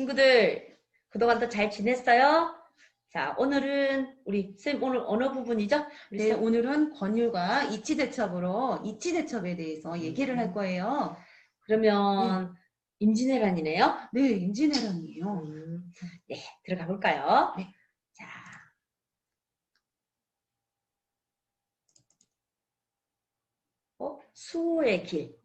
친구들 그동안 또 잘 지냈어요? 자, 오늘은 우리 쌤 오늘 어느 부분이죠? 네, 쌤 오늘은 권율과 이치대첩으로 이치대첩에 대해서 얘기를 할 거예요. 그러면 임진왜란이네요. 네, 임진왜란이에요. 음, 네, 들어가 볼까요? 네. 자. 어? 수호의 길.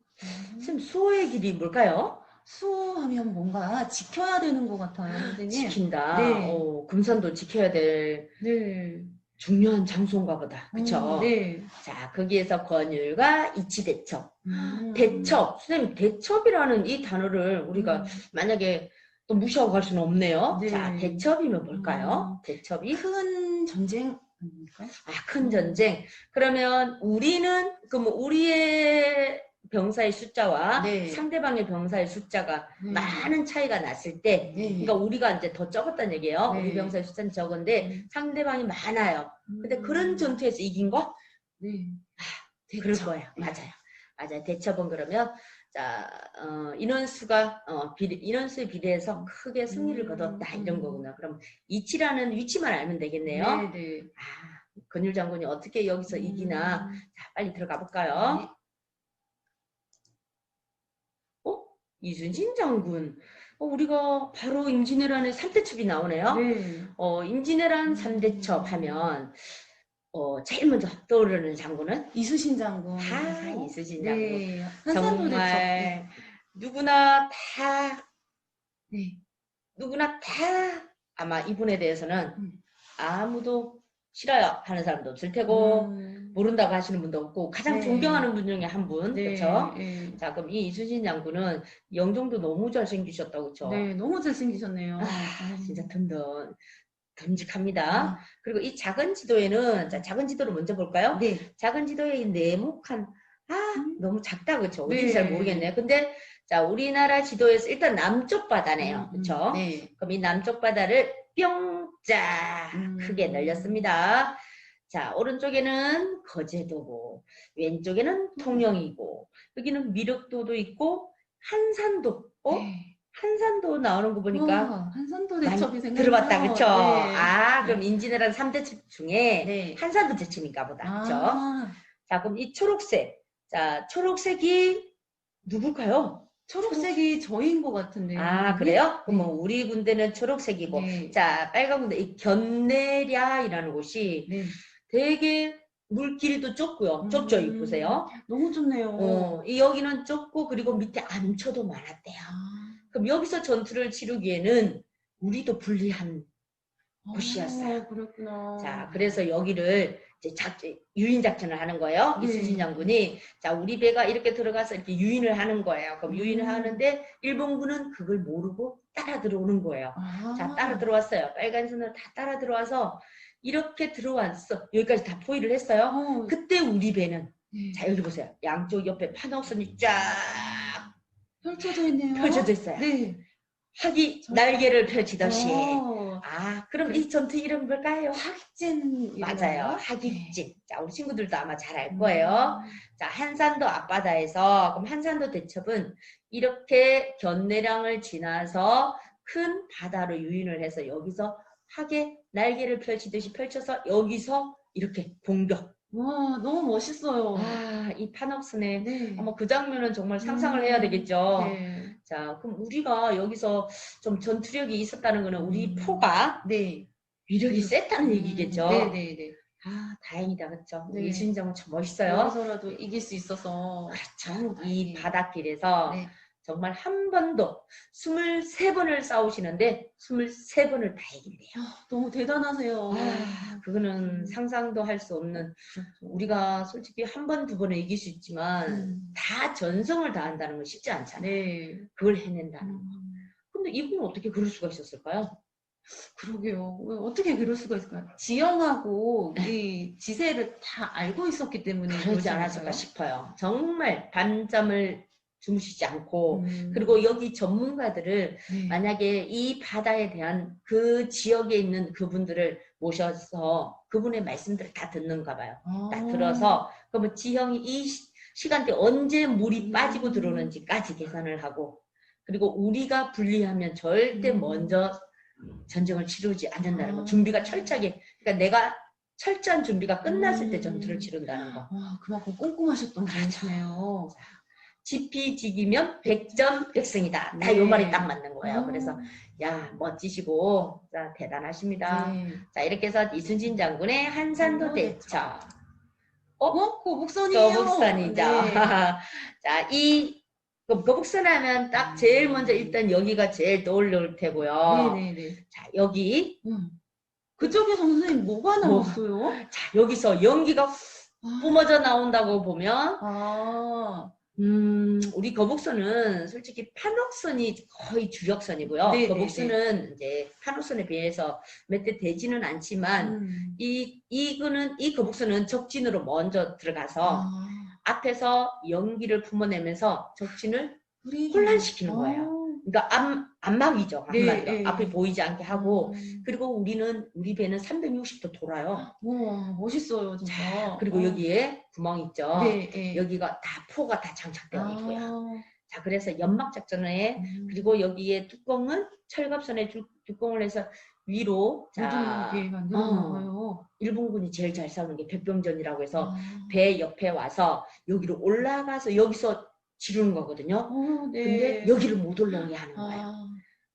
쌤, 수호의 길이 뭘까요? 수호하면 뭔가 지켜야 되는 것 같아요, 선생님. 지킨다. 네. 어, 금산도 지켜야 될 네. 중요한 장소인가 보다. 그쵸? 음, 네. 자, 거기에서 권율과 이치대첩. 음. 대첩. 선생님, 대첩이라는 이 단어를 우리가 음. 만약에 또 무시하고 갈 수는 없네요. 네. 자, 대첩이면 뭘까요? 음. 대첩이? 큰 전쟁 아닙니까? 아, 큰 전쟁. 그러면 우리는, 그럼 우리의 병사의 숫자와 네. 상대방의 병사의 숫자가 네. 많은 차이가 났을 때, 네. 그러니까 우리가 이제 더 적었다는 얘기예요. 네. 우리 병사의 숫자는 적은데 음. 상대방이 많아요. 근데 음. 그런 전투에서 이긴 거? 네. 그럴 대첩. 거예요. 네. 맞아요. 맞아요. 대첩은 그러면 자 어, 인원수가 어, 비례, 인원수에 비례해서 크게 승리를 음. 거뒀다 이런 거구나. 그럼 이치라는 위치만 알면 되겠네요. 네, 네. 아, 권율 장군이 어떻게 여기서 이기나. 음. 자, 빨리 들어가 볼까요? 네. 어? 이순신 장군. 어, 우리가 바로 임진왜란의 3대첩이 나오네요. 네. 어, 임진왜란 음. 3대첩 하면 어, 제일 먼저 떠오르는 장군은 이수신 장군. 다 이순신 장군. 네. 한산도 대첩. 정말 누구나 다 네. 누구나 다 아마 이분에 대해서는 음. 아무도 싫어요 하는 사람도 없을 테고 음. 모른다고 하시는 분도 없고 가장 네. 존경하는 분 중에 한분 네. 그렇죠? 네. 자 그럼 이 이순신 장군은 영종도 너무 잘생기셨다고 그렇죠? 네, 너무 잘생기셨네요. 아 진짜 든든 아. 듬직합니다. 그리고 이 작은 지도에는 자 작은 지도를 먼저 볼까요? 네. 작은 지도에 이 네모칸 아 음. 너무 작다 그렇죠? 어딘지 네. 잘 모르겠네요. 근데 자 우리나라 지도에서 일단 남쪽 바다네요. 음, 그렇죠? 네. 그럼 이 남쪽 바다를 뿅 짜 음. 크게 늘렸습니다. 자 오른쪽에는 거제도고 왼쪽에는 통영이고 여기는 미륵도도 있고 한산도 어? 네. 한산도 나오는 거 보니까 우와, 한산도 대첩이 생겼네요. 들어봤다 그쵸? 네. 아 그럼 인진해란 3대첩 중에 네. 한산도 대첩인가 보다 그쵸? 아, 자 그럼 이 초록색 자 초록색이 누굴까요? 초록색이 저인 것 같은데요. 아 그래요? 그럼 뭐 네. 우리 군대는 초록색이고 네. 자 빨간 군대 이 견내랴이라는 곳이 네. 되게 물길도 좁고요 좁죠 이 음. 보세요 너무 좋네요. 어, 이 여기는 좁고 그리고 밑에 암초도 많았대요 아. 그럼 여기서 전투를 치르기에는 우리도 불리한 곳이었어요. 아, 그랬구나. 자, 그래서 여기를 작, 유인 작전을 하는 거예요. 네. 이순신 장군이 자, 우리 배가 이렇게 들어가서 이렇게 유인을 하는 거예요. 그럼 유인을 음. 하는데 일본군은 그걸 모르고 따라 들어오는 거예요. 아. 자, 따라 들어왔어요. 빨간 선으로 다 따라 들어와서 이렇게 들어왔어. 여기까지 다 포위를 했어요. 어, 그때 우리 배는 네. 자, 여기 보세요. 양쪽 옆에 판옥선이 쫙 펼쳐져 있네요. 펼쳐져 있어요. 네. 하기 날개를 펼치듯이. 어, 아, 그럼 이 전투 이름 뭘까요? 학진 맞아요. 네. 하깃진. 자, 우리 친구들도 아마 잘 음. 알 거예요. 자, 한산도 앞바다에서, 그럼 한산도 대첩은 이렇게 견내량을 지나서 큰 바다로 유인을 해서 여기서 하게 날개를 펼치듯이 펼쳐서 여기서 이렇게 공격. 와, 너무 멋있어요. 아, 이 판옥선에 네. 아마 그 장면은 정말 상상을 음. 해야 되겠죠. 네. 자, 그럼 우리가 여기서 좀 전투력이 있었다는 거는 우리 음. 포가 네. 위력이 셌다는 얘기겠죠. 네, 네, 네. 아, 다행이다, 그렇죠. 네. 이순장은 참 멋있어요. 여기서라도 이길 수 있어서. 그렇죠. 이 다행이에요. 바닷길에서 네. 정말 한 번도 23번을 싸우시는데 23번을 다 이긴대요. 아, 너무 대단하세요. 아, 그거는 음. 상상도 할 수 없는 우리가 솔직히 한 번, 두 번은 이길 수 있지만 음. 다 전성을 다한다는 건 쉽지 않잖아요. 네. 그걸 해낸다는 거. 음, 근데 이분은 어떻게 그럴 수가 있었을까요? 그러게요. 왜 어떻게 그럴 수가 있을까요? 지형하고 이 지세를 다 알고 있었기 때문에 그러지 않았을까? 싶어요. 정말 밤잠을 주무시지 않고 음. 그리고 여기 전문가들을 네. 만약에 이 바다에 대한 그 지역에 있는 그분들을 모셔서 그분의 말씀들을 다 듣는가 봐요. 다 아. 들어서 그러면 지형이 이 시- 시간대 언제 물이 음. 빠지고 들어오는지까지 계산을 하고 그리고 우리가 분리하면 절대 음. 먼저 전쟁을 치르지 않는다는 거. 아. 준비가 철저하게. 그러니까 내가 철저한 준비가 끝났을 때 음. 전투를 치른다는 거. 와, 그만큼 꼼꼼하셨던 분이시네요. 지피지기면 백전 백승이다. 다 네. 요 말이 딱 맞는 거예요. 아, 그래서 야 멋지시고 자 대단하십니다. 네. 자 이렇게 해서 이순신 장군의 한산도 한산도 대처 어? 거북선이에요. 거북선이죠. 네. 자이 거북선 하면 딱 제일 먼저 일단 여기가 제일 떠올릴 테고요. 네네네. 자 여기 음. 그쪽에 선생님 뭐가 뭐. 나왔어요? 자 여기서 연기가 아, 뿜어져 나온다고 보면 아, 음, 우리 거북선은 솔직히 판옥선이 거의 주력선이고요. 네, 네, 거북선은 이제 판옥선에 비해서 몇 대 되지는 않지만 음. 이 이거는 이 거북선은 적진으로 먼저 들어가서 아, 앞에서 연기를 품어내면서 적진을 혼란시키는 아, 거예요. 그러니까 암, 안막이죠. 네, 한마디로. 네. 앞이 보이지 않게 하고 음. 그리고 우리는 우리 배는 360도 돌아요. 우와, 멋있어요, 진짜. 그리고 어. 여기에 구멍 있죠. 네, 네. 여기가 다 포가 다 장착되어 있고요. 아, 자, 그래서 연막 작전에 음. 그리고 여기에 뚜껑은 철갑선에 주- 뚜껑을 해서 위로 자 거예요. 일본군이 제일 잘 싸우는 게 백병전이라고 해서 아. 배 옆에 와서 여기로 올라가서 여기서 지르는 거거든요. 어, 네. 근데 여기를 못 올라오게 하는 거예요. 아,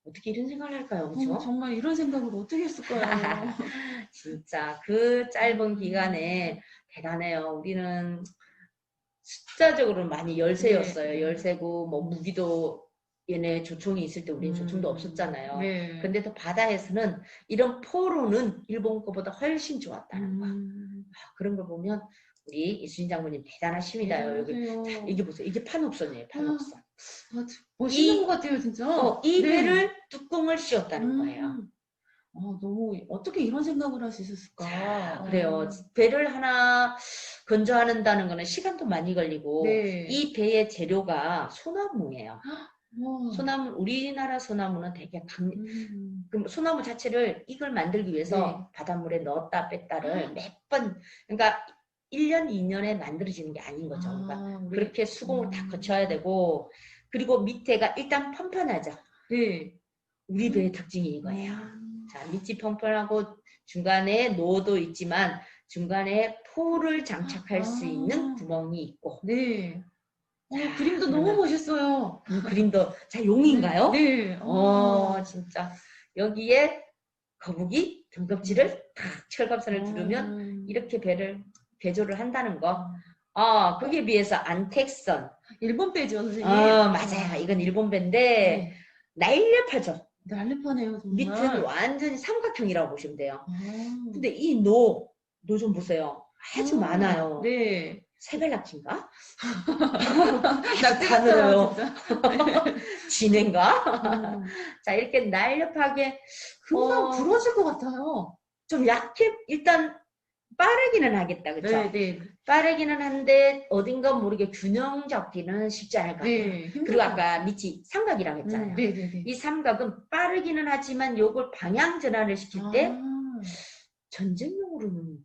어떻게 이런 생각을 할까요, 어, 그렇죠? 정말 이런 생각을 어떻게 했을까요? 진짜 그 짧은 기간에 대단해요. 우리는 숫자적으로 많이 열세였어요. 네. 열세고 뭐 무기도 얘네 조총이 있을 때 우리는 조총도 음. 없었잖아요. 네. 근데도 바다에서는 이런 포로는 일본 거보다 훨씬 좋았다는 거. 음. 그런 걸 보면 우리 이순신 장군님 대단하십니다. 여기 안녕하세요. 자, 이게 보세요. 이게 판옥선이에요. 판옥선. 아, 멋있는 이- 것 같아요, 진짜. 어, 이 네. 배를 뚜껑을 씌웠다는 음. 거예요. 어, 너무 어떻게 이런 생각을 할 수 있었을까? 자, 그래요. 아, 배를 하나 건조한다는 거는 시간도 많이 걸리고 네. 이 배의 재료가 소나무예요. 와. 소나무 우리나라 소나무는 되게 강 음. 그 소나무 자체를 이걸 만들기 위해서 네. 바닷물에 넣었다 뺐다를 몇번 그러니까 1년, 2년에 만들어지는 게 아닌 거죠. 그러니까 아, 우리- 그렇게 수공을 다 음. 거쳐야 되고 그리고 밑에가 일단 펀펀하죠. 네. 우리 배의 특징이 이거예요. 음. 자, 밑이 펀펀하고 중간에 노도 있지만 중간에 포를 장착할 수 아. 있는 구멍이 있고 네. 어, 자, 그림도 그러면- 너무 멋있어요. 이 그림도 자 용인가요? 네. 어 진짜 여기에 거북이 등껍질을 탁 철갑선을 두르면 음. 이렇게 배를 개조를 한다는 거. 아 거기에 비해서 안택선. 일본 배죠, 선생님. 어 맞아요. 이건 일본 배인데 네. 날렵하죠. 날렵하네요, 정말. 밑은 완전히 삼각형이라고 보시면 돼요. 아. 근데 이 노, 노 좀 보세요. 아주 아, 많아요. 네. 세벨낙지인가? 늘어요. 진짜. 진해인가? 음. 자 이렇게 날렵하게 금방 어. 부러질 것 같아요. 좀 약해 일단 빠르기는 하겠다 그쵸? 네, 네. 빠르기는 한데 어딘가 모르게 균형 잡기는 쉽지 않을 것 같아요 네. 그리고 것 아까 밑이 삼각이라고 같아요. 했잖아요 음, 네, 네, 네. 이 삼각은 빠르기는 하지만 요걸 방향 전환을 시킬 때 아, 전쟁용으로는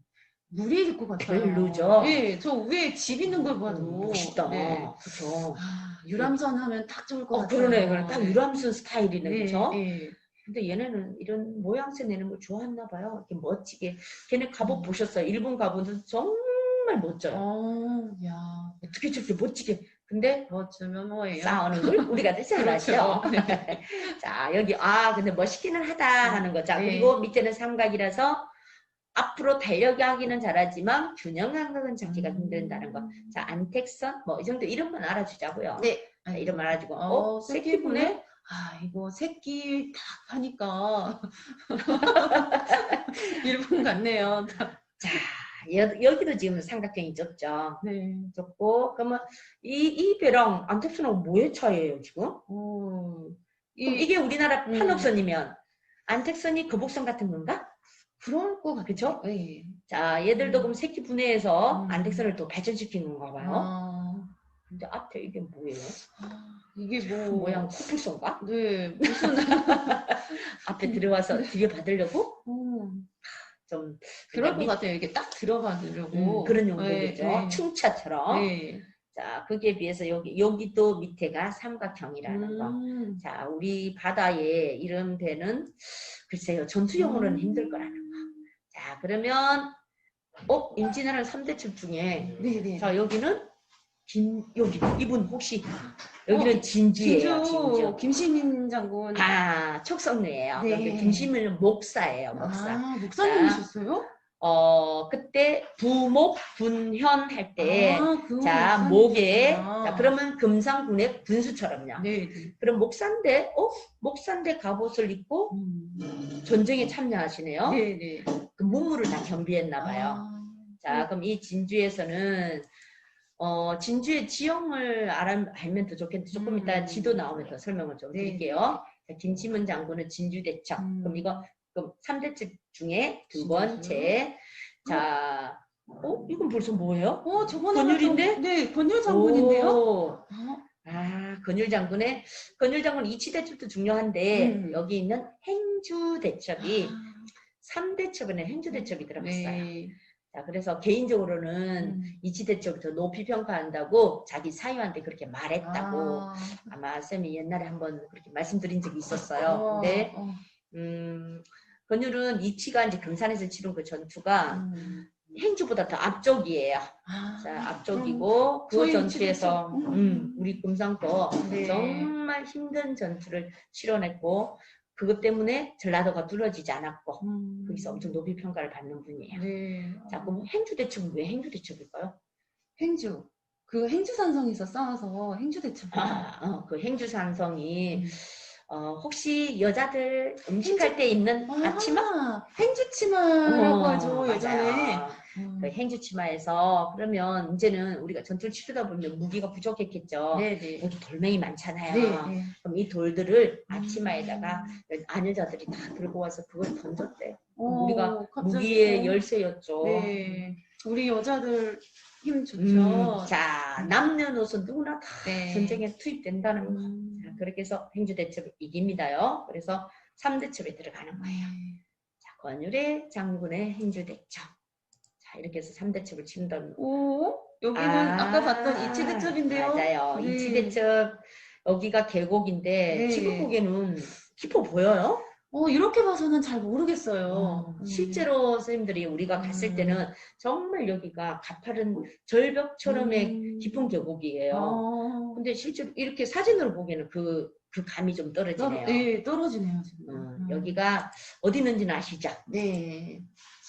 무리일 것 같아요. 별로죠? 네, 저 위에 집 있는 걸 봐도. 멋있다 네. 그쵸 아, 유람선 하면 딱 좋을 것 어 같아요. 그러네 그래 딱 유람선 스타일이네 네? 네. 근데 얘네는 이런 모양새 내는 걸 좋아했나 봐요 이렇게 멋지게 걔네 갑옷 음. 보셨어요 일본 갑옷은 정말 멋져요 어, 야, 어떻게 저렇게 멋지게 근데 멋지면 뭐예요? 싸우는 걸 우리가 잘 그렇죠. 알죠. 자 여기 아 근데 멋있기는 하다 하는 거. 자 네. 그리고 밑에는 삼각이라서 앞으로 달려가기는 잘하지만 균형 감각은 잡기가 힘든다는 거. 자 안택선 뭐 이 정도 이름만 알아주자고요. 네. 자, 이름만 알아주고 어, 어 새끼분해? 아, 이거 새끼 딱 하니까 일본 같네요. 자 여, 여기도 지금 삼각형이 좁죠. 네. 좁고 그러면 이이 배랑 안택선하고 뭐의 차이예요 지금? 어, 이, 그럼 이게 우리나라 음. 판옥선이면 안택선이 거북선 같은 건가? 그럴 것 같죠? 그쵸? 네. 자, 얘들도 음. 그럼 새끼 분해해서 음. 안택선을 또 발전시키는 건가 봐요. 아, 근데 앞에 이게 뭐예요? 아, 이게 뭐 모양 코뿔소인가? 네 무슨 앞에 들어와서 들여받으려고 음, 좀 그럴 것 같아요. 이게 딱 밑- 들어받으려고 음, 그런 용도겠죠. 네, 충차처럼. 네. 자, 거기에 비해서 여기, 여기도 밑에가 삼각형이라는 거. 음. 자, 우리 바다에 이런 배는 글쎄요, 전투용으로는 음. 힘들 거라는 거. 자, 그러면, 어, 임진왜란 3대첩 중에, 네 네. 자, 여기는 긴, 여기, 이분 혹시, 여기는 진주예요, 진주. 김시민 장군. 아, 척성루예요. 네. 여기 김시민은 목사예요, 목사. 아, 목사님이셨어요? 어, 그때 부목, 분현 할 때, 아, 그. 목에, 자, 그러면 금상군의 군수처럼요. 네. 네. 그럼 목사인데, 어? 목사인데 갑옷을 입고 음. 전쟁에 참여하시네요. 네네. 그 문무를 다 겸비했나 봐요. 아, 자, 그럼 이 진주에서는 어, 진주의 지형을 알아, 알면 더 좋겠는데 조금 음. 이따 지도 나오면 더 설명을 좀 네. 드릴게요. 자, 김치문 장군은 진주대첩. 음. 그럼 이거 그럼 3대첩 중에 두. 번째. 자, 어? 이건 벌써 뭐예요? 어, 저번에 권율인데? 네, 권율 장군인데요. 오. 어, 아, 건율 장군의 건율 장군 이치대첩도 중요한데 음. 여기 있는 행주대첩이 아, 3대첩에는 행주대첩이 들어갔어요. 네. 자, 그래서 개인적으로는 음. 이치대첩을 더 높이 평가한다고 자기 사유한테 그렇게 말했다고 아, 아마 쌤이 옛날에 한번 그렇게 말씀드린 적이 있었어요. 어, 근데 어, 음, 건율은 이치가 이제 금산에서 치른 그 전투가 음. 행주보다 더 앞쪽이에요. 아, 자, 앞쪽이고 그 전투에서 이치대첩. 음, 우리 금상도 네. 정말 힘든 전투를 치러냈고 그것 때문에 전라도가 뚫어지지 않았고 음. 거기서 엄청 높이 평가를 받는 분이에요. 네. 자, 그럼 행주 대첩은 왜 행주 대첩일까요? 행주. 그 행주산성에서 싸워서 행주 대첩. 아, 어, 그 행주산성이 음. 어, 혹시 여자들 음식할 때 입는? 아, 행주치마라고 어, 하죠, 예전에. 맞아요. 음. 그 행주치마에서 그러면 이제는 우리가 전투를 치르다 보면 무기가 부족했겠죠. 네네. 여기 돌멩이 많잖아요. 네. 네. 그럼 이 돌들을 음. 앞치마에다가 아녀자들이 다 들고 와서 그걸 던졌대. 어, 우리가 갑자기 무기의 또- 열쇠였죠. 네. 우리 여자들 힘 좋죠. 음, 자, 남녀노소 누구나 다 네. 전쟁에 투입된다는 거. 음. 자, 그렇게 해서 행주대첩 이깁니다요. 그래서 3대첩에 들어가는 거예요. 네. 자, 권율의 장군의 행주대첩. 자, 이렇게 해서 3대첩을 치른다는 거. 오, 여기는 아, 까 봤던 이치대첩인데요. 맞아요. 네. 이치대첩 여기가 계곡인데 네. 지금 보기에는 깊어 보여요. 어, 이렇게 봐서는 잘 모르겠어요. 어, 음. 실제로 선생님들이 우리가 갔을 음. 때는 정말 여기가 가파른 절벽처럼의 음. 깊은 계곡이에요. 어, 근데 실제로 이렇게 사진으로 보기에는 그, 그 감이 좀 떨, 떨어지네요. 네, 떨어지네요, 지금. 어, 음. 여기가 어디 있는지는 아시죠? 네.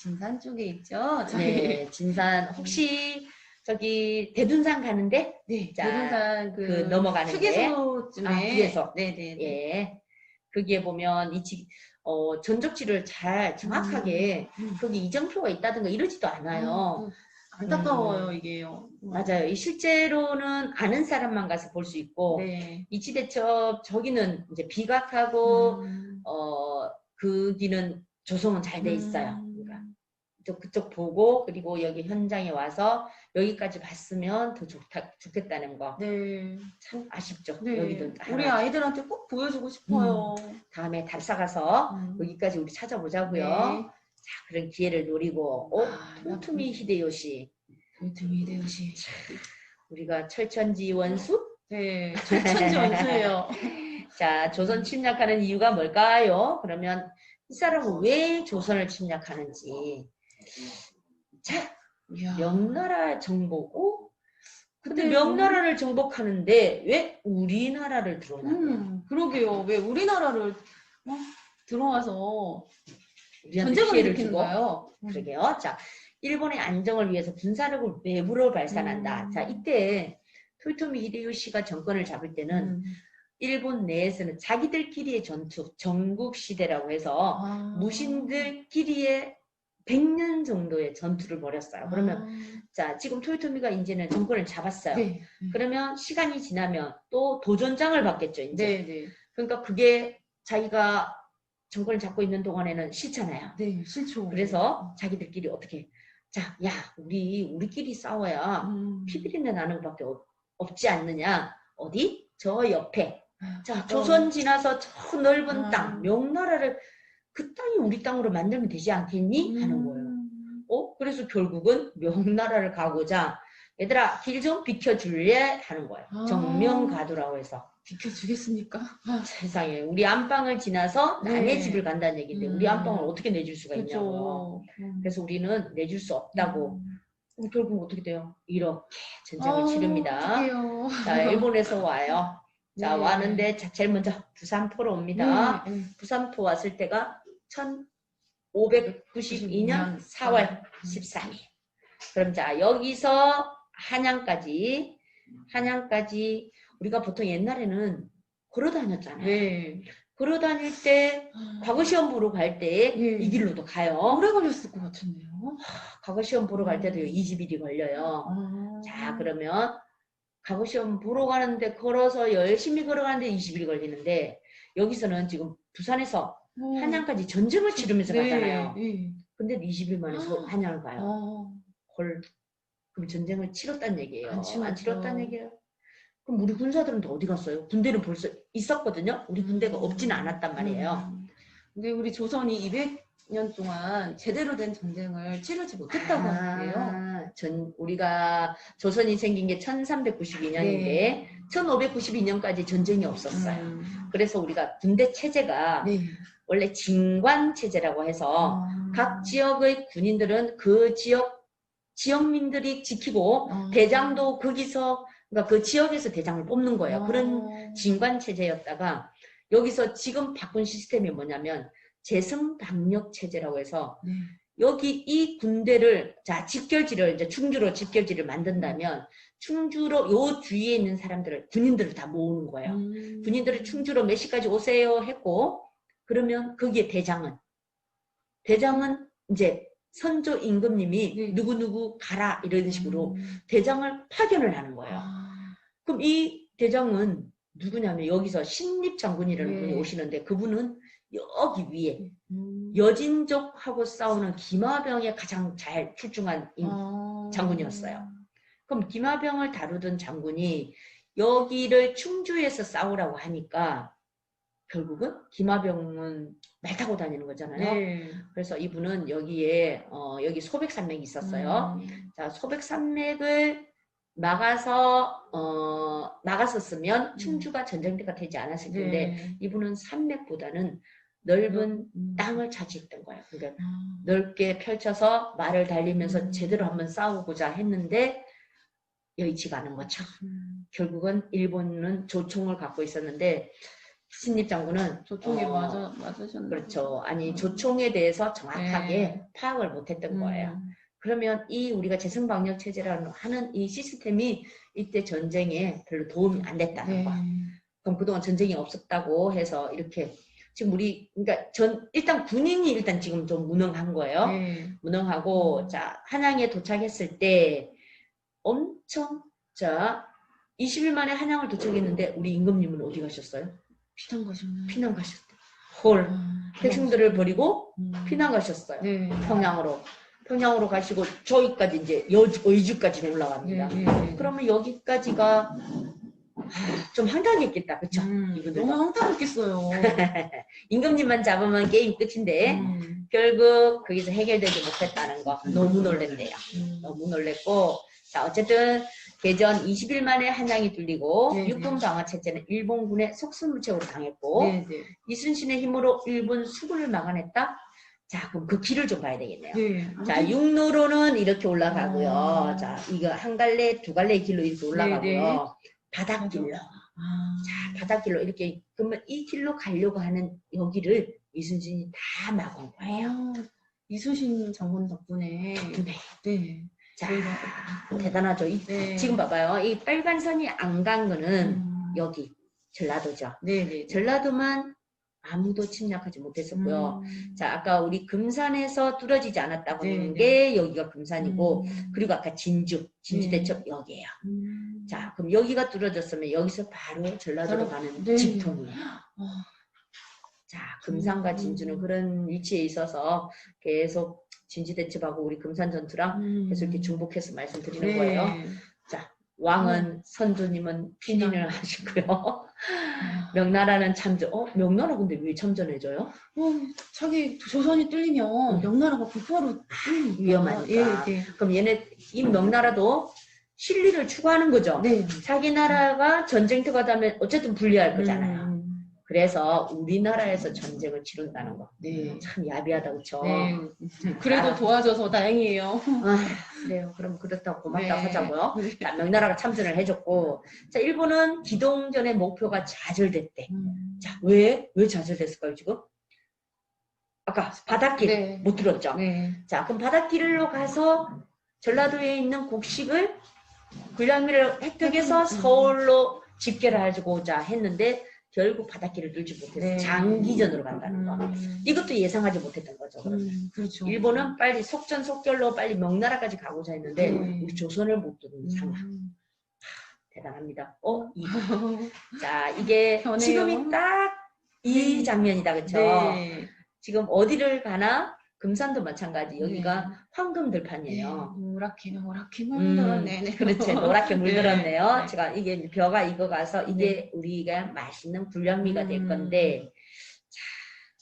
진산 쪽에 있죠. 저희. 네, 진산 혹시 저기 대둔산 가는데 네. 자, 대둔산 그, 그 넘어가는데. 휴게소쯤에. 아, 휴게소. 네 네. 예 거기에 보면 이 지, 어, 전적지를 잘 정확하게 음. 거기 이정표가 있다든가 이러지도 않아요. 음, 안타까워요, 이게요. 맞아요. 이 실제로는 아는 사람만 가서 볼 수 있고 네. 이치대첩 저기는 이제 비각하고 음. 어 거기는 조성은 잘 돼 있어요. 음. 그쪽, 그쪽 보고 그리고 여기 현장에 와서 여기까지 봤으면 더 좋다 좋겠다는 거 네. 참 아쉽죠. 네. 여기도 우리 하나 아이들한테 꼭 보여주고 싶어요. 다음에 답사 가서 음. 여기까지 우리 찾아보자고요. 네. 자 그런 기회를 노리고 어 아, 토토미 히데요시 도요토미 히데요시. 우리가 철천지 원수 네. 천지 원수예요. 자, 조선 침략하는 이유가 뭘까요? 그러면 이 사람은 왜 조선을 침략하는지. 자. 명나라 정복고 근데 명나라를 정복하는데 왜 우리나라를 들어오냐고. 음, 그러게요. 왜 우리나라를 어? 들어와서 전쟁을 일으키는. 거예요? 그러게요. 자, 일본의 안정을 위해서 군사력을 외부로 발산한다. 음. 자, 이때 토요토미 히데요시가 정권을 잡을 때는 음. 일본 내에서는 자기들끼리의 전투, 전국 시대라고 해서 아. 무신들끼리의 100년 정도의 전투를 벌였어요. 그러면 아. 자 지금 토요토미가 이제는 정권을 잡았어요. 네. 그러면 시간이 지나면 또 도전장을 받겠죠. 이제 네, 네. 그러니까 그게 자기가 정권을 잡고 있는 동안에는 싫잖아요. 네, 싫죠. 그래서 자기들끼리 어떻게 자, 야 우리 우리끼리 싸워야 음. 피비린내 나는 것밖에 없, 없지 않느냐? 어디? 저 옆에 아, 자, 어. 조선 지나서 저 넓은 아. 땅, 명나라를 그 땅이 우리 땅으로 만들면 되지 않겠니? 하는 거예요. 음. 어? 그래서 결국은 명나라를 가고자 얘들아 길 좀 비켜줄래 하는 거예요. 아. 정명가도라고 해서 비켜주겠습니까? 아, 세상에 우리 안방을 지나서 남의 네. 집을 간다는 얘기인데 우리 음. 안방을 어떻게 내줄 수가 있냐고. 그렇죠. 음. 그래서 우리는 내줄 수 없다고. 음. 그럼 결국 어떻게 돼요? 이렇게 전쟁을 아, 치릅니다. 어떡해요. 자 일본에서 와요. 자 네. 왔는데 자, 제일 먼저 부산포로 옵니다. 네, 네. 부산포 왔을 때가 1592년 4월 14일. 그럼 자 여기서 한양까지 한양까지 우리가 보통 옛날에는 걸어 다녔잖아요. 네. 걸어 다닐 때 과거 시험 보러 갈 때이 예. 길로도 가요. 오래 걸렸을 것 같은데요. 과거 시험 보러 갈 때도 20일이 걸려요. 아. 자 그러면 과거 시험 보러 가는데 걸어서 열심히 걸어가는데 20일 걸리는데 여기서는 지금 부산에서 어. 한양까지 전쟁을 치르면서 네, 가잖아요. 네. 근데 20일 만에 서- 아. 한양을 가요. 어. 헐. 그럼 전쟁을 치렀단 얘기예요. 안 치렀죠. 치렀단 얘기예요. 그럼 우리 군사들은 또 어디 갔어요? 군대는 벌써 있었거든요. 우리 군대가 없지는 않았단 말이에요. 음. 근데 우리 조선이 200년 동안 제대로 된 전쟁을 치르지 못했다고 하는데요. 아, 전 우리가 조선이 생긴 게 1392년인데 1592년까지 전쟁이 없었어요. 음. 그래서 우리가 군대 체제가 네. 원래 진관 체제라고 해서 아. 각 지역의 군인들은 그 지역 지역민들이 지키고 아. 대장도 거기서 그러니까 그 지역에서 대장을 뽑는 거예요. 그런 아. 진관 체제였다가 여기서 지금 바꾼 시스템이 뭐냐면 재승방력 체제라고 해서 네. 여기 이 군대를 자 집결지를 이제 충주로 집결지를 만든다면 충주로 요 주위에 있는 사람들을 군인들을 다 모으는 거예요. 음. 군인들을 충주로 몇 시까지 오세요 했고 그러면 거기에 대장은 대장은 이제 선조 임금님이 네. 누구누구 가라 이런 식으로 음. 대장을 파견을 하는 거예요. 아. 그럼 이 대장은 누구냐면 여기서 신립 장군이라는 네. 분이 오시는데 그분은 여기 위에 음. 여진족하고 싸우는 기마병에 가장 잘 출중한 임- 아. 장군이었어요. 그럼 기마병을 다루던 장군이 여기를 충주에서 싸우라고 하니까 결국은 기마병은 말 타고 다니는 거잖아요. 네. 그래서 이분은 여기에 어, 여기 소백산맥이 있었어요. 음. 자 소백산맥을 막아서 어, 막았었으면 충주가 전쟁터가 되지 않았을 텐데 네. 이분은 산맥보다는 넓은 음. 땅을 차지했던 거예요. 그러니까 아. 넓게 펼쳐서 말을 달리면서 음. 제대로 한번 싸우고자 했는데 여의치가 않은 거죠. 음. 결국은 일본은 조총을 갖고 있었는데 신립 장군은 조통에 어, 맞아 맞으셨나요? 그렇죠. 아니 음. 조총에 대해서 정확하게 네. 파악을 못했던 음. 거예요. 그러면 이 우리가 재승방역 체제라는 하는 이 시스템이 이때 전쟁에 별로 도움이 안 됐다는 네. 거. 그럼 그동안 전쟁이 없었다고 해서 이렇게 지금 우리 그러니까 전 일단 군인이 일단 지금 좀 무능한 거예요. 네. 무능하고 음. 자 한양에 도착했을 때 엄청 자 20일 만에 한양을 도착했는데 우리 임금님은 어디 가셨어요? 피난 가셨나요? 피난 가셨대. 헐 아, 백성들을 버리고 음. 피난 가셨어요. 네. 평양으로 평양으로 가시고 저기까지 이제 여 의주까지 올라갑니다. 네, 네. 그러면 여기까지가 아, 좀 황당했겠다, 그쵸? 음, 이분들도. 너무 황당했겠어요. 임금님만 잡으면 게임 끝인데 음, 결국 거기서 해결되지 못했다는 거 너무 놀랬대요. 음. 너무 놀랬고 자 어쨌든 개전 20일 만에 한양이 뚫리고 네, 육군 강화 체제는 일본군의 속수무책으로 당했고 네, 네. 이순신의 힘으로 일본 수군을 막아냈다. 자 그럼 그 길을 좀 봐야 되겠네요. 네. 자 육로로는 이렇게 올라가고요. 아. 자 이거 한 갈래 두 갈래 길로 이렇게 올라가고요. 네, 네. 바닷길로 아, 자 바닷길로 이렇게 그러면 이 길로 가려고 하는 여기를 이순신이 다 막은 거예요. 아, 이수신 장군 덕분에 네. 네. 자 저희가- 대단하죠. 이- 네. 지금 봐봐요. 이 빨간 선이 안 간 거는 음, 여기 전라도죠. 네, 네. 전라도만 아무도 침략하지 못했었고요. 음, 자 아까 우리 금산에서 뚫어지지 않았다고 네, 하는 네. 게 여기가 금산이고 음, 그리고 아까 진주 진주 네. 대첩 여기에요. 음. 자 그럼 여기가 뚫어졌으면 여기서 바로 전라도로 가는 네. 직통이에요. 아, 자 금산과 음. 진주는 그런 위치에 있어서 계속 진주 대첩하고 우리 금산 전투랑 음. 계속 이렇게 중복해서 말씀드리는 네. 거예요. 왕은 선조님은 피nin을 피난. 하시고요. 아, 명나라는 참전. 어 명나라 근데 왜 참전해줘요? 어, 자기 조선이 뚫리면 음. 명나라가 부포로 뚫리니까. 위험하니까. 예, 예. 그럼 얘네 이 명나라도 실리를 추구하는 거죠. 네. 자기 나라가 전쟁터가 되면 어쨌든 불리할 거잖아요. 음, 그래서 우리나라에서 전쟁을 치른다는 거. 네. 참 야비하다 그쵸? 네. 그래도 도와줘서 다행이에요. 아, 그래요. 그럼 그렇다고 고맙다 네. 하자고요. 자, 명나라가 참전을 해줬고, 자, 일본은 기동전의 목표가 좌절됐대. 음. 자, 왜? 왜 좌절됐을까요, 지금? 아까 바닷길 네. 못 들었죠? 네. 자, 그럼 바닷길로 가서 전라도에 있는 곡식을 군량미를 획득해서 음. 서울로 집계를 하고자 했는데 결국 바닷길을 뚫지 못해서 네. 장기전으로 간다는 거. 음. 이것도 예상하지 못했던 거죠. 음, 그렇죠. 일본은 빨리 속전속결로 빨리 명나라까지 가고자 했는데 네. 우리 조선을 못 두는 상황. 음. 대단합니다. 어, 이. 자, 이게 변해요. 지금이 딱이 네. 장면이다, 그쵸? 네. 지금 어디를 가나 금산도 마찬가지. 여기가 네. 황금 들판이에요. 노랗게 노랗게 음, 물들었네. 네. 그렇지. 노랗게 물들었네요. 네. 제가 이게 벼가 익어가서 이게 우리가 맛있는 불량미가 될 음. 건데, 자,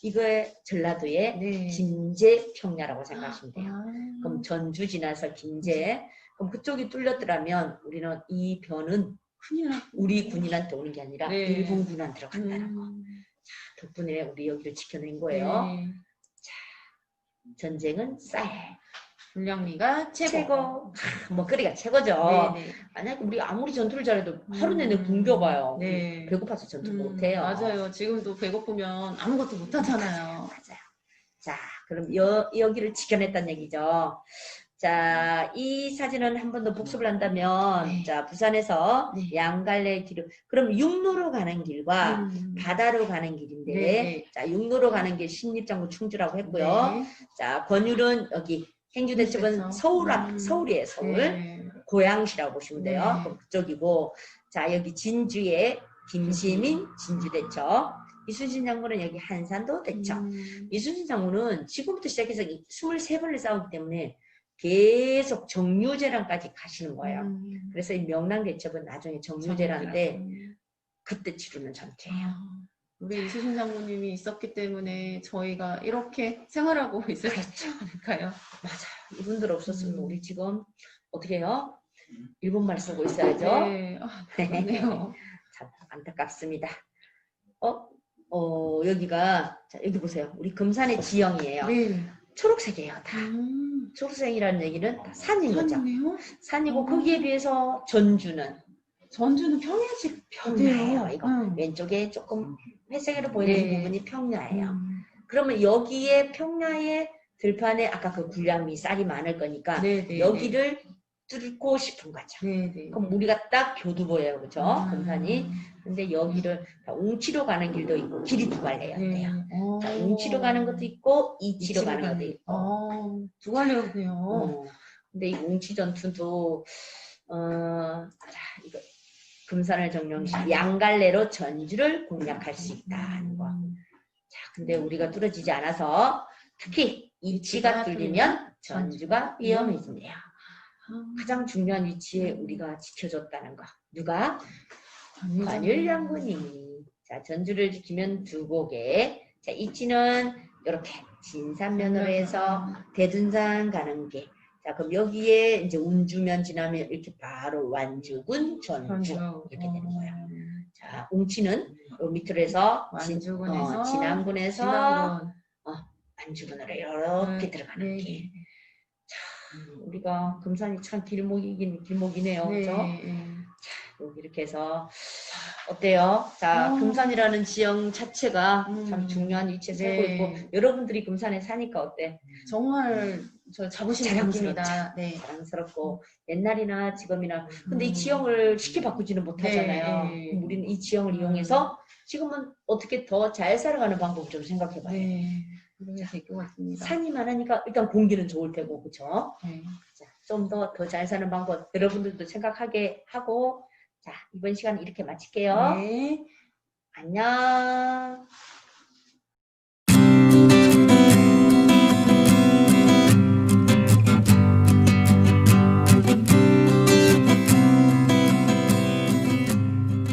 이거의 전라도의 네. 김제 평야라고 생각하시면 돼요. 아. 그럼 전주 지나서 김제. 그럼 그쪽이 뚫렸더라면 우리는 이났 우리 군인한테 오는 게 아니라 네. 일본 군한테 들어간다는 거. 음. 덕분에 우리 여기를 지켜낸 거예요. 네. 전쟁은 쌀. 불량미가 최고. 하, 먹거리가 최고죠. 네, 네. 만약에 우리 아무리 전투를 잘해도 하루 내내 음. 굶겨봐요. 네. 배고파서 전투 음, 못해요. 맞아요. 지금도 배고프면 아무것도 못 하잖아요. 맞아요. 자, 그럼 여, 여기를 지켜냈다는 얘기죠. 자, 이 사진은 한 번 더 복습을 한다면, 네. 자, 부산에서 네. 양갈래 길을, 그럼 육로로 가는 길과 음. 바다로 가는 길인데, 네. 자, 육로로 가는 길 신립장구 충주라고 했고요. 네. 자, 권율은 여기 행주대첩은 행주대첩. 서울 앞, 음. 서울이에요, 서울. 네. 고양시라고 보시면 돼요. 네. 그럼 그쪽이고, 자, 여기 진주에 김시민 진주대첩, 이순신 장군은 여기 한산도 대첩. 음. 이순신 장군은 지금부터 시작해서 이 23번을 싸우기 때문에 계속 정유재랑까지 가시는 거예요. 음. 그래서 이 명랑대첩은 나중에 정유재란데. 그때 치르는 전투예요. 아, 우리 이수신 장모님이 있었기 때문에 저희가 이렇게 생활하고 있을 수 않을까요? 맞아요. 이분들 없었으면 음. 우리 지금 어떻게 해요? 일본말 쓰고 있어야죠. 네. 아, 그렇네요. 참 안타깝습니다. 어? 어, 여기가, 자, 여기 보세요. 우리 금산의 지형이에요. 네. 초록색이에요, 다. 음. 초록색이라는 얘기는 다 산인 거죠. 산이네요? 산이고, 음. 거기에 비해서 전주는 전주는 평야지 평야예요. 이거. 응. 왼쪽에 조금 회색으로 보이는 네. 부분이 평야예요. 음. 그러면 여기에 평야의 들판에 아까 그 군량미 쌀이 많을 거니까 네, 네, 여기를 뚫고 싶은 거죠. 네, 네. 그럼 우리가 딱 교두보예요, 그죠? 아. 금산이. 근데 여기를 다 웅치로 가는 길도 있고 길이 두 갈래였대요. 어. 자, 웅치로 가는 것도 있고 이치로 이치로 가는 것도 있고. 어, 두 갈래였네요. 어. 근데 이 웅치 전투도 어, 자, 이거 금산을 정령시 양갈래로 전주를 공략할 수 있다는 거. 음. 자, 근데 우리가 뚫어지지 않아서 특히 이치가 뚫리면 전주가 위험해진대요. 아, 가장 중요한 위치에 우리가 지켜줬다는 거. 누가? 관율 장군이. 자, 전주를 지키면 두 곡에. 자, 이치는 이렇게 진산면으로 해서 대둔산 가는 길. 자, 그럼 여기에 이제 운주면 지나면 이렇게 바로 완주군 전주. 이렇게 되는 거야. 자, 웅치는 요 밑으로 해서 진, 완주군에서 어, 진안군에서 진안군. 완주군으로 이렇게 네, 들어가는 네, 길. 음, 우리가 금산이 참 길목이긴 길목이네요. 네, 그죠? 네. 여기 이렇게 해서 어때요? 자, 어. 금산이라는 지형 자체가 음. 참 중요한 위치에 살고 네. 있고 여러분들이 금산에 사니까 어때? 정말 저 자부심 자랑스럽죠. 느낍니다. 네. 자랑스럽고 옛날이나 지금이나 근데 이 음. 지형을 쉽게 바꾸지는 못하잖아요. 네. 그럼 우리는 이 지형을 음. 이용해서 지금은 어떻게 더 잘 살아가는 방법 좀 생각해봐요. 네. 그러게 될것 같습니다. 산이 많으니까 일단 공기는 좋을 테고 그렇죠? 네. 좀더 더 잘 사는 방법 여러분들도 생각하게 하고 자 이번 시간 이렇게 마칠게요. 네. 안녕.